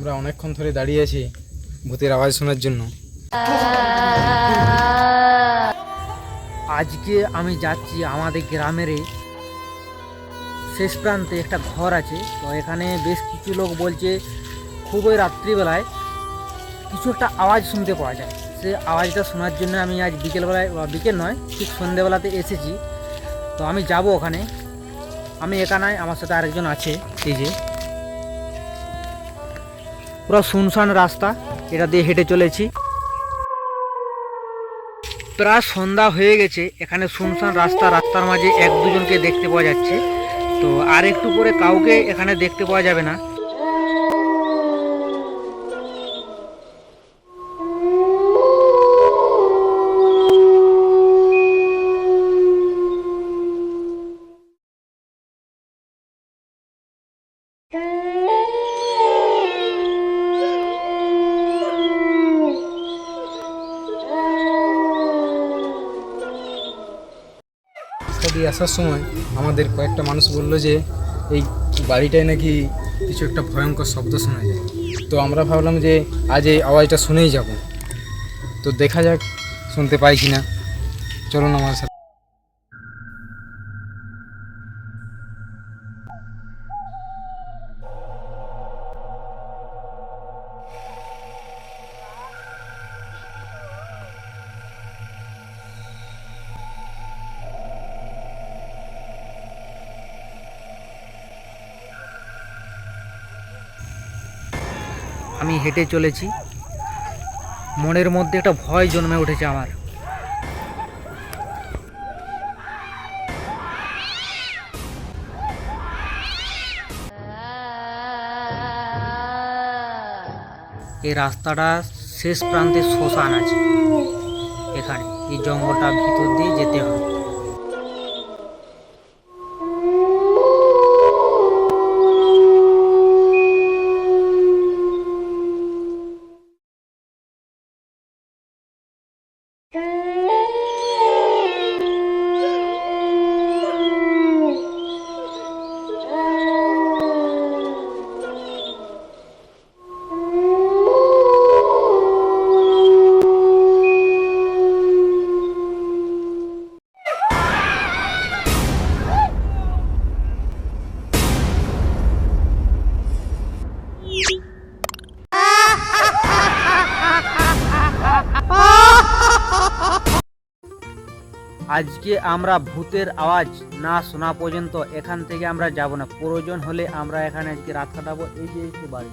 আমরা অনেকক্ষণ ধরে দাঁড়িয়ে আছি ভূতের আওয়াজ শোনার জন্য। আজকে আমি যাচ্ছি আমাদের গ্রামের শেষ প্রান্তে একটা ঘর আছে। তো এখানে বেশ কিছু লোক বলছে, খুবই রাত্রিবেলায় কিছু একটা আওয়াজ শুনতে পাওয়া যায়। সে আওয়াজটা শোনার জন্য আমি আজ বিকেলবেলায়, বা বিকেল নয়, ঠিক সন্ধেবেলাতে এসেছি। তো আমি যাব ওখানে। আমি একা নয়, আমার সাথে আরেকজন আছে, এই যে। পুরো শুনশান রাস্তা, এটা দিয়ে হেঁটে চলেছি। প্রায় সন্ধ্যা হয়ে গেছে, এখানে শুনশান রাস্তা, রাস্তার মাঝে এক দুজনকে দেখতে পাওয়া যাচ্ছে। তো আর একটু পরে কাউকে এখানে দেখতে পাওয়া যাবে না। দিয়ে আসার সময় আমাদের কয়েকটা মানুষ বলল যে, এই বাড়িটায় নাকি কিছু একটা ভয়ঙ্কর শব্দ শোনা যায়। তো আমরা ভাবলাম যে, আজ এই আওয়াজটা শুনেই যাব। তো দেখা যাক, শুনতে পাই কি না চলুন আমার আমি হেঁটে চলেছি। মনের মধ্যে একটা ভয় জন্মে উঠেছে আমার। এই রাস্তাটা শেষ প্রান্তে শ্মশান আছে। এখানে, এই জঙ্গলটার ভিতর দিয়ে যেতে হবে আজকে আমরা ভূতের আওয়াজ না শোনা পর্যন্ত এখান থেকে আমরা যাব না। প্রয়োজন হলে আমরা এখানে আজকে রাত কাটাবো। এই যে এসে বাড়ি।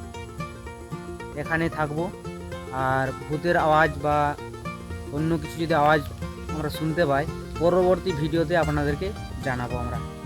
এখানে থাকব। আর ভূতের আওয়াজ বা অন্য কিছু যদি আওয়াজ আমরা শুনতে পাই, পরবর্তী ভিডিওতে আপনাদেরকে জানাব আমরা।